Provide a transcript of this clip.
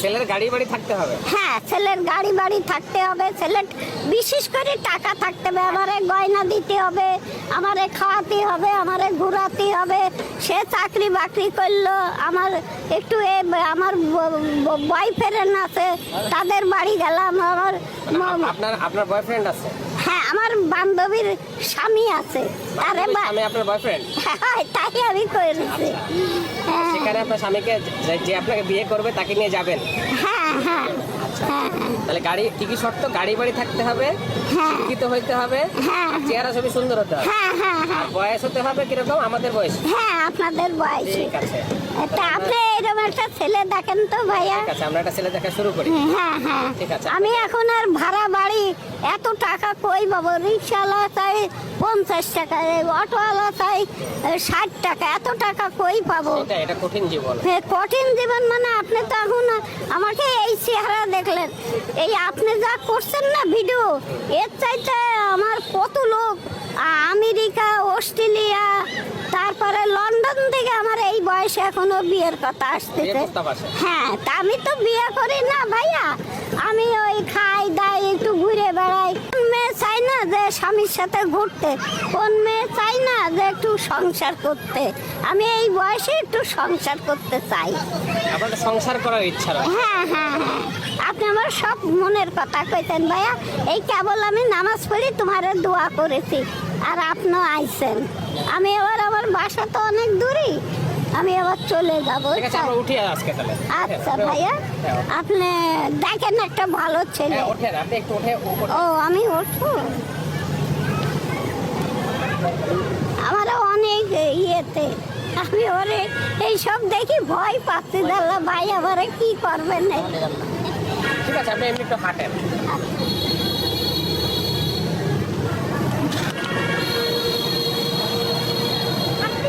ছেলের গাড়ি বাড়ি থাকতে হবে। হ্যাঁ ছেলের গাড়ি বাড়ি থাকতে হবে ছেলের বিশেষ করে টাকা থাকতে হবে আমারে গয়না দিতে হবে আমারে খাওয়াতে হবে আমারে ঘোরাতে হবে। সে চাকরি বাকরি করল আমার একটু এ আমার বয়ফ্রেন্ড আছে তাদের বাড়ি গেলাম আমার আপনার আপনার বয়ফ্রেন্ড আছে? হ্যাঁ আমার বান্ধবীর স্বামী আছে। আরে বা আমি আপনার বয়ফ্রেন্ড হ্যাঁ, তাই আমি করেছি। হ্যাঁ সেখানে আপনার স্বামীকে যে- আপনাকে বিয়ে করবে তাকে নিয়ে যাবেন? হ্যাঁ হ্যাঁ হ্যাঁ। তাহলে গাড়ি কি কি শর্ত? গাড়ি বাড়ি থাকতে হবে হ্যাঁ। শিক্ষিত হইতে হবে চেহারা ছবি সুন্দর হতে হবে। বয়স হতে হবে কীরকম? আমাদের বয়স। হ্যাঁ আপনাদের বয়সী। ঠিক আছে। তা আপনি এরকম একটা ছেলে দেখেন তো ভাইয়া। ঠিক আছে আমরা একটা ছেলে দেখা শুরু করি। হ্যাঁ হ্যাঁ। ঠিক আছে। আমি এখন আর ভাড়া এত টাকা কই পাবো? রিক্সাওয়ালা চাই পঞ্চাশ টাকা অটোওয়ালা চাই ষাট টাকা এত টাকা কই পাবো? এটা কঠিন জীবন। কঠিন জীবন মানে আপনি তো এখন আমাকে এই চেহারা দেখলেন। এই আপনি যা করছেন না ভিডিও এর চাইতে আমার কত লোক আমেরিকা অস্ট্রেলিয়া তারপরে লন্ডন থেকে আমার এই বয়সে এখনও বিয়ের কথা আসতেছে। হ্যাঁ তা আমি তো বিয়ে করি না ভাইয়া। আমি চাই স্বামীর সাথে ঘুরতে। কোন মেয়ে চাই না যে একটু সংসার করতে? আমি এই বয়সে একটু সংসার করতে চাই। আপনার সংসার করার ইচ্ছা হ্যাঁ হ্যাঁ হ্যাঁ। আপনি আমার সব মনের কথা কইতেন ভাইয়া। এই কেবল আমি নামাজ পড়ি তোমারে দোয়া করেছি। আর আপনিও আইছেন। আমি এবার আমার বাসা তো অনেক দূরই। আমি আবার চলে যাব আচ্ছা হ্যাঁ, ভাইয়া হ্যাঁ, আপনি দেখেন একটা ভালো ছেলে। হ্যাঁ ও আমি উঠবো? আমারও অনেক ইয়েতে। আমি ওরে এইসব দেখি ভয় পাচ্ছি দাল্লা ভাই, আমারে কি করবেন? ঠিক আছে, আপনি একটু হাঁটেন।